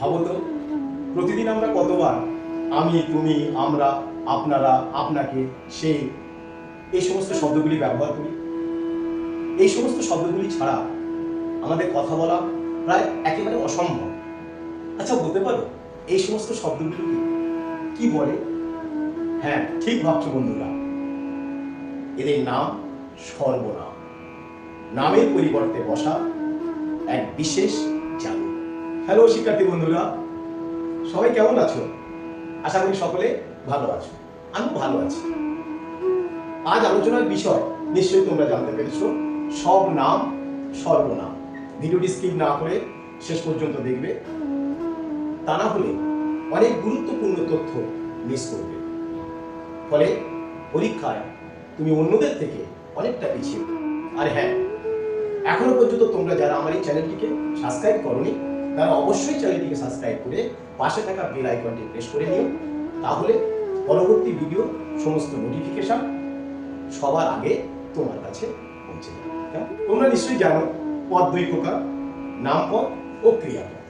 ভাবো তো। প্রতিদিন আমরা কতবার? আমি, তুমি, আমরা, আপনারা, আপনাকে, সে, এই সমস্ত শব্দগুলি ব্যবহার করি। এই সমস্ত শব্দগুলি ছাড়া আমাদের কথা বলা প্রায় একেবারে অসম্ভব। আচ্ছা বলতে পারো, এই সমস্ত শব্দগুলি কি? বলে? হ্যাঁ ঠিক ভাবছ বন্ধুরা। এদের নাম সর্বনাম। নামের পরিবর্তে বসা এক বিশেষ হ্যালো শিক্ষার্থী বন্ধুরা, সবাই কেমন আছো? আশা করি সকলে ভালো আছো। আমি ভালো আছি। আজ আলোচনার বিষয়, নিশ্চয়ই তোমরা জানতে পেরেছ, সব নাম, সর্বনাম। ভিডিওটি স্কিপ না করে শেষ পর্যন্ত দেখবে। তা না হলে অনেক গুরুত্বপূর্ণ তথ্য মিস করবে। ফলে পরীক্ষায় তুমি অন্যদের থেকে অনেকটা পিছিয়ে আর হ্যাঁ এখনও পর্যন্ত তোমরা যারা আমার এই চ্যানেলটিকে সাবস্ক্রাইব করনি তারা অবশ্যই চ্যানেলটিকে সাবস্ক্রাইব করে পাশে থাকা বেল আইকনটি প্রেস করে নিও। তাহলে পরবর্তী ভিডিও সমস্ত নোটিফিকেশন সবার আগে তোমার কাছে পৌঁছে যাবে। হ্যাঁ? তোমরা নিশ্চয়ই জানো পদ দুই প্রকার নামপদ ও ক্রিয়াপদ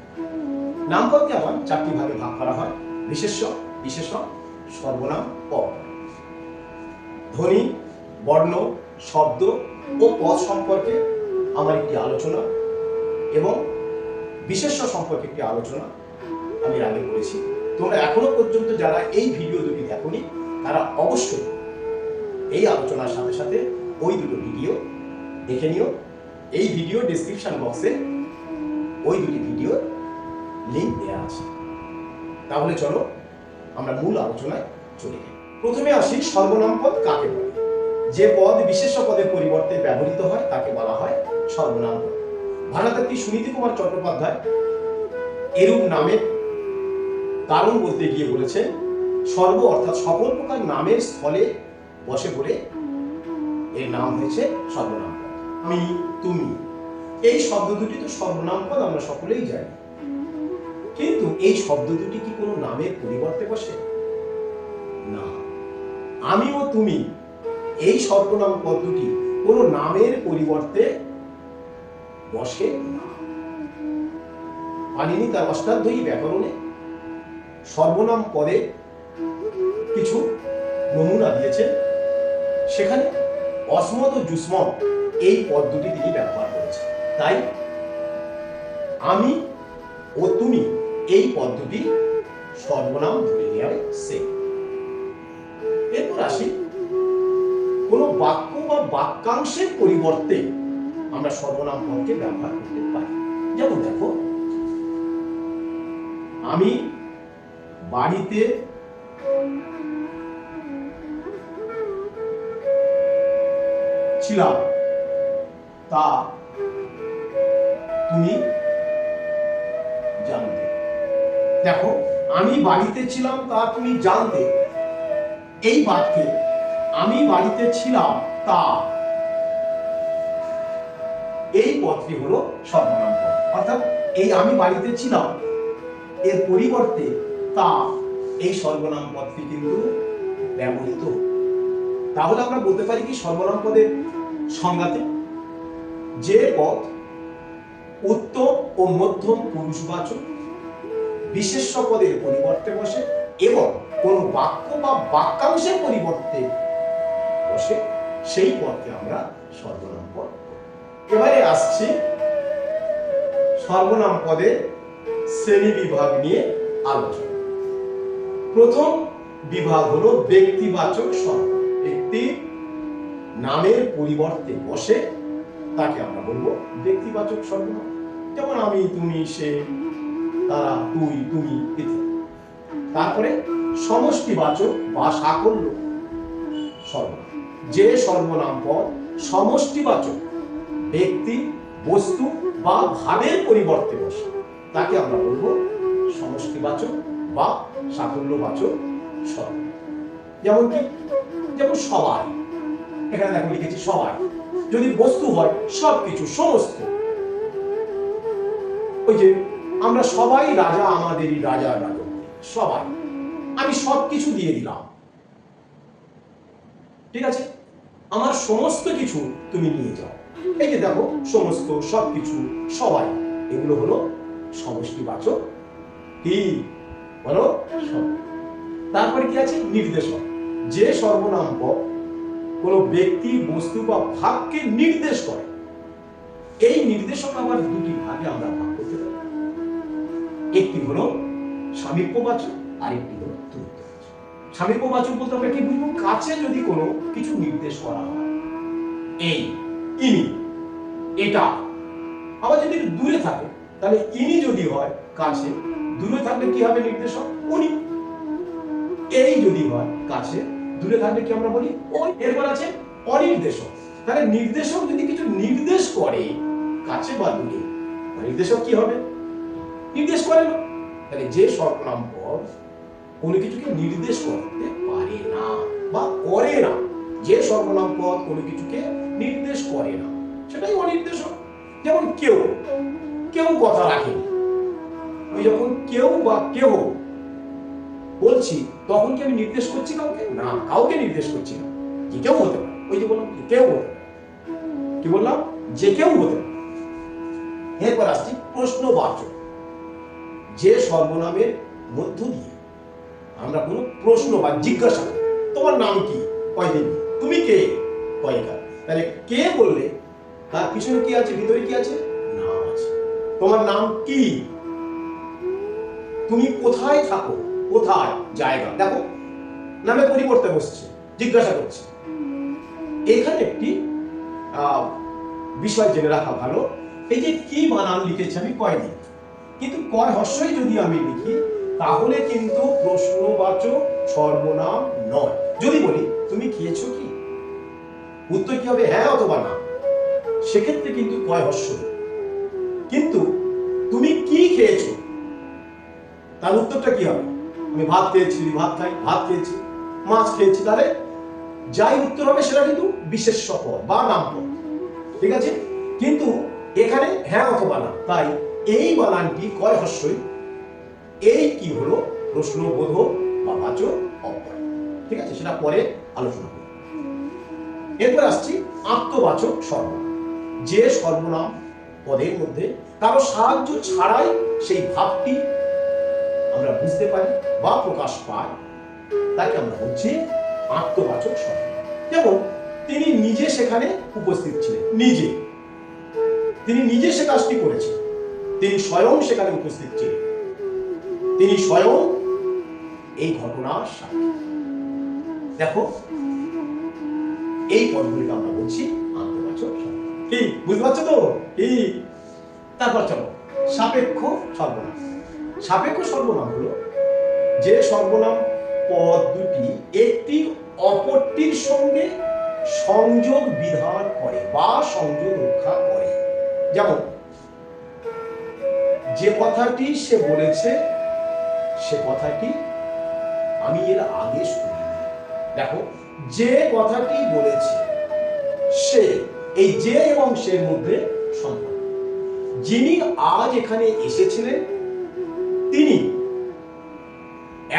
নামপদকে আবার চারটি ভাগে ভাগ করা হয়, বিশেষ্য, বিশেষণ, সর্বনাম, পদ। ধ্বনি, বর্ণ, শব্দ ও পদ সম্পর্কে আমার একটি আলোচনা এবং বিশেষ্য সম্পর্কে একটি আলোচনা আমি আগে করেছি তোমরা এখনও পর্যন্ত যারা এই ভিডিও দুটি দেখনি, তারা অবশ্যই এই আলোচনার সাথে সাথে ওই দুটো ভিডিও দেখে নিও। এই ভিডিও ডিসক্রিপশন বক্সে ওই দুটি ভিডিওর লিংক দেওয়া আছে। তাহলে চলো আমরা মূল আলোচনায় চলে যাই। প্রথমে আসি সর্বনাম পদ কাকে বলে? যে পদ বিশেষ্য পদের পরিবর্তে ব্যবহৃত হয়, তাকে বলা হয় সর্বনাম পদ। ভারতাত্রী সুনীতি কুমার চট্টোপাধ্যায় এরূপ নামের কারণ বলতে গিয়ে বলেছে, সর্ব অর্থাৎ সকল প্রকার নামের স্থলে বসে বলে এর নাম হয়েছে সর্বনাম আমি তুমি। এই শব্দ দুটি তো সর্বনাম পদ, আমরা সকলেই জানি। কিন্তু এই শব্দ দুটি কি কোনো নামের পরিবর্তে বসে? না। আমি ও তুমি, এই সর্বনাম পদ দুটি কোনো নামের পরিবর্তে বসে? পানিনি তার ব্যাকরণে। সর্বনাম পদে কিছু নমুনা দিয়েছেন সেখানে অসমত ও জুসমত এই পদ দুটি তিনি ব্যবহার করেছেন। তাই আমি ও তুমি এই পদ দুটি সর্বনাম ধরে নেওয়া সে এরপর আসি, কোন বাক্য বা বাক্যাংশের পরিবর্তে আমরা সর্বনাম পদকে ব্যবহার করতে পারি। যেমন দেখো, আমি বাড়িতে ছিলাম, তা তুমি জানতে। দেখো, আমি বাড়িতে ছিলাম, তা তুমি জানতে। এই বাক্যে, আমি বাড়িতে ছিলাম, তা পদটি হলো সর্বনাম পদ অর্থাৎ এই আমি বাড়িতে ছিলাম, এর পরিবর্তে তা এই সর্বনাম পদটি কিন্তু ব্যবহৃত তাহলে আমরা বলতে পারি কি সর্বনাম পদের সংজ্ঞাতে যে পদ উত্তম ও মধ্যম পুরুষবাচক, বিশেষ্য পদের পরিবর্তে বসে এবং কোন বাক্য বা বাক্যাংশের পরিবর্তে বসে, সেই পদকে আমরা সর্বনাম পদ। এবারে আসছি সর্বনাম পদে শ্রেণি বিভাগ নিয়ে আলোচনা। প্রথম বিভাগ হলো ব্যক্তিবাচক সর্বনাম একটি নামের পরিবর্তে বসে তাকে আমরা বলব ব্যক্তিবাচক সর্বনাম যেমন আমি, তুমি, সে, তারা, তুই, তুমি তারপরে সমষ্টিবাচক বা সাকল্য সর্বনাম যে সর্বনাম পদ সমষ্টিবাচক ব্যক্তি, বস্তু বা ভাবের পরিবর্তে বসে। তাকে আমরা বলব সমষ্টিবাচক বা সাফল্যবাচক সর্বনাম যেমন কি? যেমন সবাই। এখানে দেখো লিখেছি সবাই। যদি বস্তু হয়, সবকিছু, সমস্ত। ওই যে আমরা সবাই রাজা, আমাদেরই রাজা রাজা। সবাই। আমি সবকিছু দিয়ে দিলাম। ঠিক আছে? আমার সমস্ত কিছু তুমি নিয়ে যাও। এই দেখো সমস্ত সবকিছু সবাই। এগুলো হলো সমষ্টিবাচক কি? বলো। তারপরে কি আছে? নির্দেশক। যে সর্বনাম কোনো ব্যক্তি, বস্তু বা ভাবকে নির্দেশ করে, এই নির্দেশক আবার দুটি ভাগে আমরা ভাগ করতে পারি। একটি হলো সামীপ্যবাচক আর একটি হলো দূরত্ববাচক সামীপ্যবাচক বলতে আমরা কি বুঝব? কাছে যদি কোনো কিছু নির্দেশ করা হয়, এই ইনি এটা। আবার যদি দূরে থাকে, তাহলে ইনি যদি হয় কাছে, দূরে থাকলে কি হবে নির্দেশক? উনি। এই যদি হয় কাছে, দূরে থাকলে কি আমরা বলি? ওই। এরপর আছে অনির্দেশক। তাহলে নির্দেশক যদি কিছু নির্দেশ করে কাছে বা দূরে নির্দেশক কি হবে? নির্দেশ করে না। তাহলে যে সর্বনাম পদ কোনো কিছুকে নির্দেশ করতে পারে না বা করে না। যে সর্বনাম পদ কোনো কিছুকে নির্দেশ করে না। সেটাই অনির্দেশক। যেমন কেউ কেউ কথা রাখেনি। আমি যখন কেউ বা কেউ বলছি, তখন কি আমি নির্দেশ করছি কাউকে? না, কাউকে নির্দেশ করছি না। যে কেউ হতে ওই যে বললাম কেউ হতে কি বললাম? যে কেউ হতে পারে। এরপর আসছি প্রশ্নবাচক। যে সর্বনামের মধ্য দিয়ে আমরা কোনো প্রশ্ন বা জিজ্ঞাসা তোমার নাম কি? কয়দিন? তুমি কে? কয়কার তাহলে কে বললে তার পিছনে কি আছে, ভিতরে কি আছে? নাম আছে। তোমার নাম কি? তুমি কোথায় থাকো? কোথায়? জায়গা। দেখো, নামে পরিবর্তে বসছে, জিজ্ঞাসা করছে। এখানে একটি বিষয় জেনে রাখা ভালো। এই যে কি বানান লিখেছি আমি কয় কয়দিন কিন্তু কয় হস্যই যদি আমি লিখি, তাহলে কিন্তু প্রশ্নবাচক সর্বনাম নয়। যদি বলি, তুমি খেয়েছো কি? উত্তর কি হবে হ্যাঁ অথবা না? সেক্ষেত্রে কিন্তু কয় হর্ষ কিন্তু তুমি কি খেয়েছো? তার উত্তরটা কি হবে? আমি ভাত খেয়েছি, ভাত খাই, ভাত খেয়েছি, মাছ খেয়েছি। তাহলে যাই উত্তর হবে সেটা কিন্তু বিশেষ পদ বা নাম ঠিক আছে? কিন্তু এখানে হ্যাঁ অথবা না। তাই এই বানানটি কয় হস্যই? এই কি হলো? প্রশ্নবোধক বা বাচক, অব্যয়। ঠিক আছে? সেটা পরে আলোচনা করব। এরপর আসছি আত্মবাচক সর্বনাম। যে সর্বনাম পদের মধ্যে কারও সাহায্য ছাড়াই সেই ভাবটি আমরা বুঝতে পারি বা প্রকাশ পাই। তাকে আমরা বলছি আত্মবাচক সর্বনাম যেমন, তিনি নিজে সেখানে উপস্থিত ছিলেন, নিজে। তিনি নিজে সে কাজটি করেছেন। তিনি স্বয়ং সেখানে উপস্থিত ছিলেন। তিনি স্বয়ং এই ঘটনার সাক্ষী দেখো, এই পদগুলিকে আমরা বলছি আত্মবাচক সর্বনাম। কি বুঝতে পারছ তো? কি তারপর চলো। সাপেক্ষ সর্বনাম। সাপেক্ষ সর্বনাম হলো যে সর্বনাম পদ দুটি একটি অপরটির সঙ্গে সংযোগ বিধান করে বা সংযোগ রক্ষা করে। যেমন, যে কথাটি সে বলেছে, সে কথাটি আমি এর আগে শুনি দেখো, যে কথাটি বলেছে, সে এই যে এবং সের মধ্যে সম্পর্ক যিনি আজ এখানে এসেছিলেন, তিনি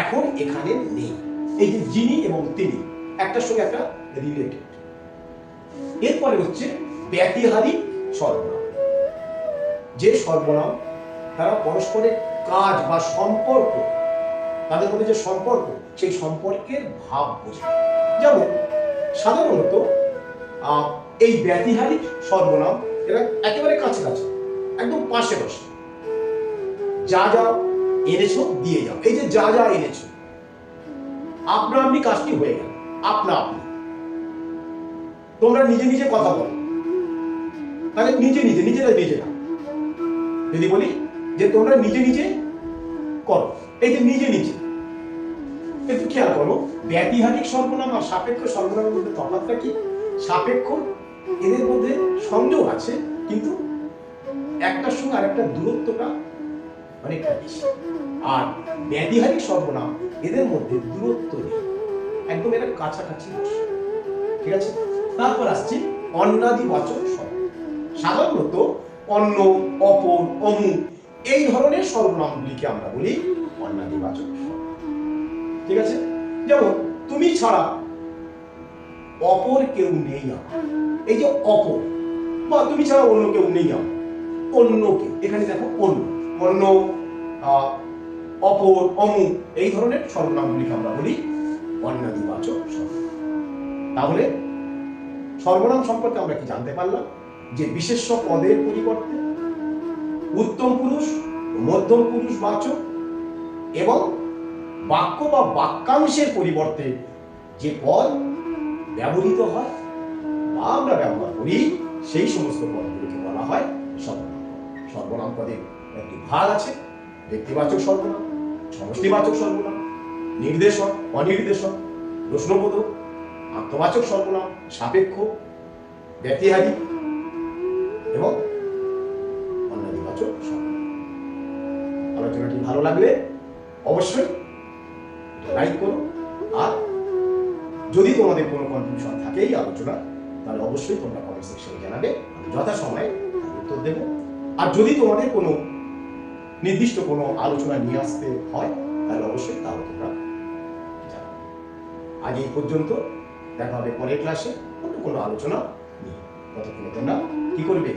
এখন এখানে নেই। এই যে যিনি এবং তিনি, একটার সঙ্গে একটা রিলেটেড এরপরে হচ্ছে ব্যতিহারিক সর্বনাম। যে সর্বনাম তারা পরস্পরের কাজ বা সম্পর্ক, তাদের মধ্যে যে সম্পর্ক, সেই সম্পর্কের ভাব বোঝায় যেমন সাধারণত এই ব্যতিহারিক সর্বনাম এরা একেবারে কাছাকাছি, একদম পাশে পাশে। যা যা এনেছো দিয়ে যাও। এই যে যা যা এনেছো, আপনা আপনি কাজটি হয়ে গেল। আপনা আপনি। তোমরা নিজে নিজে কথা বলো। তাহলে নিজে নিজে, নিজেরা নিজেরা যদি বলি যে তোমরা নিজে নিজে করো, এই যে নিজে নিজে। একটু খেয়াল করো ব্যতিহারিক সর্বনাম আর সাপেক্ষ সর্বনামের মধ্যে তফাৎটা কি? সাপেক্ষ এদের মধ্যে সংযোগ আছে, কিন্তু একটার সঙ্গে আরেকটা দূরত্বটা অনেকটা বেশি। আর ব্যতিহারিক সর্বনাম এদের মধ্যে দূরত্ব নেই। একদম এরা কাছাকাছি ঠিক আছে? তারপর আসছে অন্নাদিবাচক শব্দ সাধারণত অন্য অপর, অমু এই ধরনের সর্বনামগুলিকে আমরা বলি অন্নাদিবাচক শব্দ ঠিক আছে? যেমন, তুমি ছাড়া অপর কেউ নেই আমার। এই যে অপর বা তুমি ছাড়া অন্য কেউ নেই আমার। অন্য কেউ এখানে দেখো অন্য অন্য অপর অমুক এই ধরনের সর্বনামগুলিকে আমরা বলি অন্যাদিবাচক সর্বনাম। তাহলে সর্বনাম সম্পর্কে আমরা কি জানতে পারলাম? যে বিশেষ্য পদের পরিবর্তে উত্তম পুরুষ মধ্যম পুরুষ বাচক এবং বাক্য বা বাক্যাংশের পরিবর্তে যে পদ ব্যবহৃত হয়, বা আমরা ব্যবহার করি, সেই সমস্ত পদগুলোকে বলা হয় সর্বনাম। সর্বনাম পদের একটি ভাগ আছে, ব্যক্তিবাচক সর্বনাম, সমষ্টিবাচক সর্বনাম, নির্দেশক, অনির্দেশক, প্রশ্নবোধক, আত্মবাচক সর্বনাম, সাপেক্ষ, ব্যক্তিহারী এবং অন্যাদিবাচক সর্বনাম আলোচনাটি ভালো লাগলে অবশ্যই লাইক করো আর যদি তোমাদের কোনো কনফিউশন থাকে এই আলোচনা, তাহলে অবশ্যই তোমরা কমেন্ট সেকশনে জানাবে, আমি যথাসময়ে তার উত্তর দেবো। আর যদি তোমাদের কোনো নির্দিষ্ট কোনো আলোচনা নিয়ে আসতে হয়, তাহলে অবশ্যই তাও তোমরা আজ এই পর্যন্ত, দেখা হবে পরের ক্লাসে অন্য কোনো আলোচনা নিয়ে। ততক্ষণে তোমরা কি করবে?